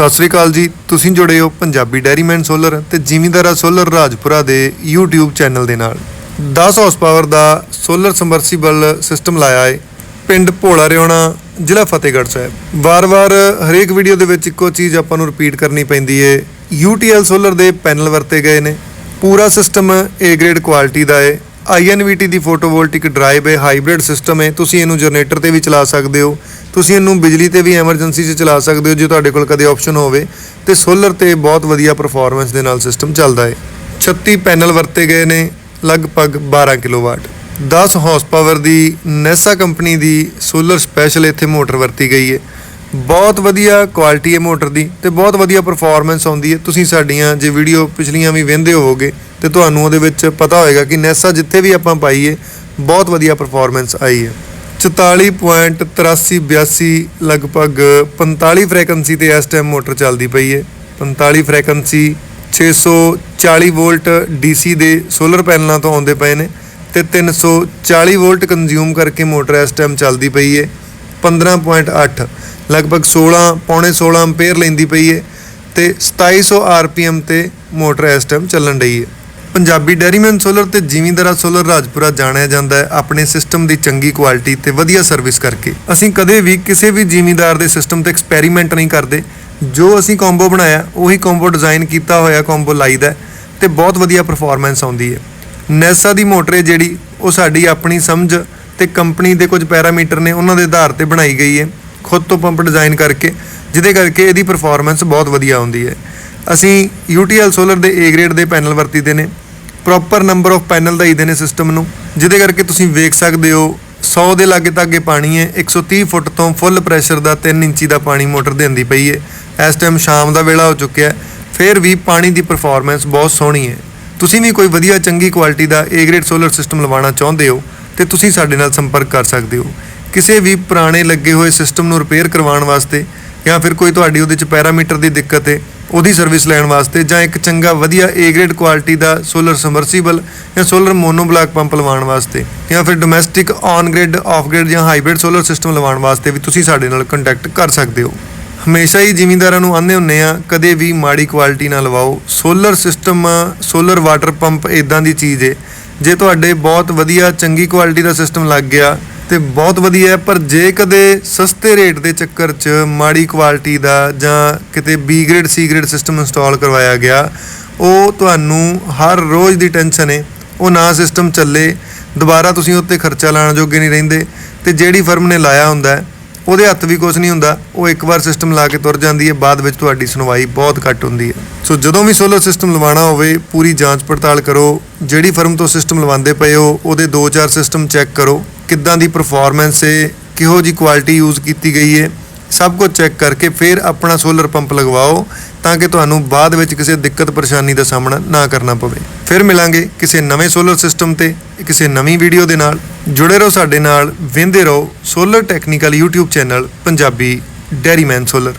ਸਤਿ ਸ੍ਰੀ ਅਕਾਲ ਜੀ। ਤੁਸੀਂ ਜੁੜੇ ਹੋ ਪੰਜਾਬੀ ਡੈਰੀਮੈਨ ਸੋਲਰ ਤੇ ਜ਼ਿਮੀਂਦਾਰਾ ਸੋਲਰ ਰਾਜਪੁਰਾ ਦੇ YouTube ਚੈਨਲ ਦੇ ਨਾਲ। 10 ਹਾਰਸ ਪਾਵਰ ਦਾ ਸੋਲਰ ਸਮਰਸੀਬਲ ਸਿਸਟਮ ਲਾਇਆ ਹੈ ਪਿੰਡ ਭੋਲਾ ਰਿਉਣਾ ਜ਼ਿਲ੍ਹਾ ਫਤਿਹਗੜ੍ਹ ਸਾਹਿਬ। ਵਾਰ-ਵਾਰ ਹਰੇਕ ਵੀਡੀਓ ਦੇ ਵਿੱਚ ਇੱਕੋ ਚੀਜ਼ ਆਪਾਂ ਨੂੰ ਰਿਪੀਟ ਕਰਨੀ ਪੈਂਦੀ ਹੈ UTL ਸੋਲਰ ਦੇ ਪੈਨਲ ਵਰਤੇ ਗਏ ਨੇ। ਪੂਰਾ ਸਿਸਟਮ A ਗ੍ਰੇਡ ਕੁਆਲਿਟੀ ਦਾ ਹੈ INVT ਦੀ ਫੋਟੋਵੋਲਟਿਕ ਡਰਾਈਵ ਹੈ ਹਾਈਬ੍ਰਿਡ ਸਿਸਟਮ ਹੈ ਤੁਸੀਂ ਇਹਨੂੰ ਜਨਰੇਟਰ ਤੇ ਵੀ ਚਲਾ ਸਕਦੇ ਹੋ। ਤੁਸੀਂ ਇਹਨੂੰ ਬਿਜਲੀ ਤੇ ਵੀ ਐਮਰਜੈਂਸੀ 'ਚ ਚਲਾ ਸਕਦੇ ਹੋ, ਜੇ ਤੁਹਾਡੇ ਕੋਲ ਕਦੇ ਆਪਸ਼ਨ ਹੋਵੇ। ਤੇ ਸੋਲਰ ਤੇ ਬਹੁਤ ਵਧੀਆ ਪਰਫਾਰਮੈਂਸ ਦੇ ਨਾਲ ਸਿਸਟਮ ਚੱਲਦਾ ਹੈ 36 ਪੈਨਲ ਵਰਤੇ ਗਏ ਨੇ, ਲਗਭਗ 12 ਕਿਲੋਵਾਟ 10 ਹਾਰਸ ਪਾਵਰ ਦੀ ਨੈਸਾ ਕੰਪਨੀ ਦੀ ਸੋਲਰ ਸਪੈਸ਼ਲ ਇੱਥੇ ਮੋਟਰ ਵਰਤੀ ਗਈ ਹੈ ਬਹੁਤ ਵਧੀਆ ਕੁਆਲਿਟੀ ਹੈ ਮੋਟਰ ਦੀ ਤੇ ਬਹੁਤ ਵਧੀਆ ਪਰਫਾਰਮੈਂਸ ਆਉਂਦੀ ਹੈ ਤੁਸੀਂ ਸਾਡੀਆਂ ਜੇ ਵੀਡੀਓ ਪਿਛਲੀਆਂ ਵੀ ਵੇਖਦੇ ਹੋਵੋਗੇ, ਤੇ ਤੁਹਾਨੂੰ ਉਹਦੇ ਵਿੱਚ ਪਤਾ ਹੋਏਗਾ ਕਿ ਨੈਸਾ ਜਿੱਥੇ ਵੀ ਆਪਾਂ ਪਾਈਏ ਬਹੁਤ ਵਧੀਆ ਪਰਫਾਰਮੈਂਸ ਆਈ ਹੈ 44.8382 ਲਗਭਗ 45 ਫ੍ਰੀਕੁਐਂਸੀ ਤੇ ਇਸ ਟਾਈਮ ਮੋਟਰ ਚੱਲਦੀ ਪਈ ਹੈ। 45 ਫ੍ਰੀਕੁਐਂਸੀ 640 ਵੋਲਟ DC ਦੇ ਸੋਲਰ ਪੈਨਲਾਂ ਤੋਂ ਆਉਂਦੇ ਪਏ ਨੇ ਤੇ 340 ਵੋਲਟ ਕੰਜ਼ਿਊਮ ਕਰਕੇ ਮੋਟਰ ਇਸ ਟਾਈਮ ਚੱਲਦੀ ਪਈ ਹੈ। 15.8 ਲਗਭਗ 16 ਪੌਣੇ 16 ਐਂਪੀਅਰ ਲੈਂਦੀ ਪਈ ਹੈ ਤੇ 2700 ਆਰਪੀਐਮ ਤੇ ਮੋਟਰ ਇਸ ਟਾਈਮ ਚੱਲਣ ਰਹੀ ਹੈ। ਪੰਜਾਬੀ ਡੈਰੀਮੈਨ ਸੋਲਰ ਤੇ ਜ਼ਿਮੀਂਦਾਰਾ ਸੋਲਰ ਰਾਜਪੁਰਾ ਜਾਣਿਆ ਜਾਂਦਾ ਹੈ ਆਪਣੇ ਸਿਸਟਮ ਦੀ ਚੰਗੀ ਕੁਆਲਿਟੀ ਤੇ ਵਧੀਆ ਸਰਵਿਸ ਕਰਕੇ। ਅਸੀਂ ਕਦੇ ਵੀ ਕਿਸੇ ਵੀ ਜ਼ਿਮੀਂਦਾਰ ਦੇ ਸਿਸਟਮ ਤੇ ਐਕਸਪੈਰੀਮੈਂਟ ਨਹੀਂ ਕਰਦੇ। ਜੋ ਅਸੀਂ ਕੰਬੋ ਬਣਾਇਆ, ਉਹੀ ਕੰਬੋ ਡਿਜ਼ਾਈਨ ਕੀਤਾ ਹੋਇਆ ਕੰਬੋ ਲਾਈਦਾ ਹੈ ਤੇ ਬਹੁਤ ਵਧੀਆ ਪਰਫਾਰਮੈਂਸ ਆਉਂਦੀ ਹੈ। ਨੈਸਾ ਦੀ ਮੋਟਰ ਹੈ ਜਿਹੜੀ, ਉਹ ਸਾਡੀ ਆਪਣੀ ਸਮਝ ਤੇ ਕੰਪਨੀ ਦੇ ਕੁਝ ਪੈਰਾਮੀਟਰ ਨੇ ਉਹਨਾਂ ਦੇ ਆਧਾਰ ਤੇ ਬਣਾਈ ਗਈ ਹੈ। ਖੁਦ ਤੋਂ ਪੰਪ ਡਿਜ਼ਾਈਨ ਕਰਕੇ, ਜਿਹਦੇ ਕਰਕੇ ਇਹਦੀ ਪਰਫਾਰਮੈਂਸ ਬਹੁਤ ਵਧੀਆ ਆਉਂਦੀ ਹੈ। ਅਸੀਂ UTL ਸੋਲਰ ਦੇ A ਗ੍ਰੇਡ ਦੇ ਪੈਨਲ ਵਰਤੀ ਦੇ ਨੇ। ਪ੍ਰੋਪਰ ਨੰਬਰ ਆਫ ਪੈਨਲ ਦਾ ਦਈਦੇ ਨੇ ਸਿਸਟਮ ਨੂੰ, ਜਿਹਦੇ ਕਰਕੇ ਤੁਸੀਂ ਵੇਖ ਸਕਦੇ ਹੋ 100 ਦੇ ਲਾਗੇ ਤੱਕ ਪਾਣੀ ਹੈ 130 ਫੁੱਟ ਤੋਂ ਫੁੱਲ ਪ੍ਰੈਸ਼ਰ ਦਾ 3 ਇੰਚੀ ਦਾ ਪਾਣੀ ਮੋਟਰ ਦਿੰਦੀ ਪਈ ਹੈ। ਇਸ ਟਾਈਮ ਸ਼ਾਮ ਦਾ ਵੇਲਾ ਹੋ ਚੁੱਕਿਆ ਫਿਰ ਵੀ ਪਾਣੀ ਦੀ ਪਰਫਾਰਮੈਂਸ ਬਹੁਤ ਸੋਹਣੀ ਹੈ। ਤੁਸੀਂ ਵੀ ਕੋਈ ਵਧੀਆ ਚੰਗੀ ਕੁਆਲਿਟੀ ਦਾ A ਗ੍ਰੇਡ ਸੋਲਰ ਸਿਸਟਮ ਲਵਾਉਣਾ ਚਾਹੁੰਦੇ ਹੋ, ਤੇ ਤੁਸੀਂ ਸਾਡੇ ਨਾਲ ਸੰਪਰਕ ਕਰ ਸਕਦੇ ਹੋ। ਕਿਸੇ ਵੀ ਪੁਰਾਣੇ ਲੱਗੇ ਹੋਏ ਸਿਸਟਮ ਨੂੰ ਰਿਪੇਅਰ ਕਰਵਾਉਣ ਵਾਸਤੇ ਜਾਂ ਫਿਰ ਕੋਈ ਤੁਹਾਡੀ ਉਹਦੇ ਚ ਪੈਰਾਮੀਟਰ ਦੀ ਦਿੱਕਤ ਹੈ ਉਹਦੀ ਸਰਵਿਸ ਲੈਣ ਵਾਸਤੇ ਜਾਂ ਇੱਕ ਚੰਗਾ ਵਧੀਆ A ਗ੍ਰੇਡ ਕੁਆਲਿਟੀ ਦਾ ਸੋਲਰ ਸਮਰਸੀਬਲ ਜਾਂ ਸੋਲਰ ਮੋਨੋਬਲਾਕ ਪੰਪ ਲਵਾਉਣ ਵਾਸਤੇ ਜਾਂ ਫਿਰ domestic on grid off grid ਜਾਂ ਹਾਈਬ੍ਰਿਡ ਸੋਲਰ ਸਿਸਟਮ ਲਵਾਉਣ ਵਾਸਤੇ ਵੀ ਤੁਸੀਂ ਸਾਡੇ ਨਾਲ ਕੰਟੈਕਟ ਕਰ ਸਕਦੇ ਹੋ। ਹਮੇਸ਼ਾ ਹੀ ਜ਼ਿਮੀਂਦਾਰਾਂ ਨੂੰ ਆਂਦੇ ਹੁੰਨੇ ਆ ਕਦੇ ਵੀ ਮਾੜੀ ਕੁਆਲਿਟੀ ਨਾ ਲਵਾਓ। Solar system solar water pump ਇਦਾਂ ਦੀ ਚੀਜ਼ ਏ, ਜੇ ਤੁਹਾਡੇ ਬਹੁਤ ਵਧੀਆ ਚੰਗੀ ਕੁਆਲਿਟੀ ਦਾ ਸਿਸਟਮ ਲੱਗ ਗਿਆ ਤੇ ਬਹੁਤ ਵਧੀਆ ਪਰ ਜੇ ਕਦੇ ਸਸਤੇ ਰੇਟ ਦੇ ਚੱਕਰ 'ਚ ਮਾੜੀ ਕੁਆਲਿਟੀ ਦਾ ਜਾਂ ਕਿਤੇ B grade C grade system install ਕਰਵਾਇਆ ਗਿਆ, ਉਹ ਤੁਹਾਨੂੰ ਹਰ ਰੋਜ਼ ਦੀ ਟੈਨਸ਼ਨ ਹੈ ਉਹ ਨਾ ਸਿਸਟਮ ਚੱਲੇ, ਦੁਬਾਰਾ ਤੁਸੀਂ ਉੱਤੇ ਖਰਚਾ ਲਾਉਣ ਜੋਗੇ ਨਹੀਂ ਰਹਿੰਦੇ, ਤੇ ਜਿਹੜੀ ਫਰਮ ਨੇ ਲਾਇਆ ਹੁੰਦਾ ਹੈ ਉਹਦੇ ਹੱਥ ਵੀ ਕੁਝ ਨਹੀਂ ਹੁੰਦਾ, ਉਹ ਇੱਕ ਵਾਰ ਸਿਸਟਮ ਲਾ ਕੇ ਤੁਰ ਜਾਂਦੀ ਹੈ ਬਾਅਦ ਵਿੱਚ ਤੁਹਾਡੀ ਸੁਣਵਾਈ ਬਹੁਤ ਘੱਟ ਹੁੰਦੀ ਹੈ ਸੋ ਜਦੋਂ ਵੀ ਸੋਲਰ ਸਿਸਟਮ ਲਵਾਉਣਾ ਹੋਵੇ, ਪੂਰੀ ਜਾਂਚ ਪੜਤਾਲ ਕਰੋ, ਜਿਹੜੀ ਫਰਮ ਤੋਂ ਸਿਸਟਮ ਲਵਾਉਂਦੇ ਪਏ ਹੋ, ਉਹਦੇ 2-4 ਸਿਸਟਮ ਚੈੱਕ ਕਰੋ ਕਿੱਦਾਂ ਦੀ ਪਰਫਾਰਮੈਂਸ ਹੈ ਕਿਹੋ ਜੀ ਕੁਆਲਿਟੀ ਯੂਜ਼ ਕੀਤੀ ਗਈ ਹੈ ਸਭ ਕੁਝ ਚੈੱਕ ਕਰਕੇ ਫਿਰ ਆਪਣਾ ਸੋਲਰ ਪੰਪ ਲਗਵਾਓ ਤਾਂ ਕਿ ਤੁਹਾਨੂੰ ਬਾਅਦ ਵਿੱਚ ਕਿਸੇ ਦਿੱਕਤ ਪਰੇਸ਼ਾਨੀ ਦਾ ਸਾਹਮਣਾ ਨਾ ਕਰਨਾ ਪਵੇ। ਫਿਰ ਮਿਲਾਂਗੇ ਕਿਸੇ ਨਵੇਂ ਸੋਲਰ ਸਿਸਟਮ ਤੇ, ਕਿਸੇ ਨਵੀਂ ਵੀਡੀਓ ਦੇ ਨਾਲ। ਜੁੜੇ ਰਹੋ ਸਾਡੇ ਨਾਲ, ਵਿੰਦੇ ਰਹੋ solar technical YouTube channel Punjabi dairyman solar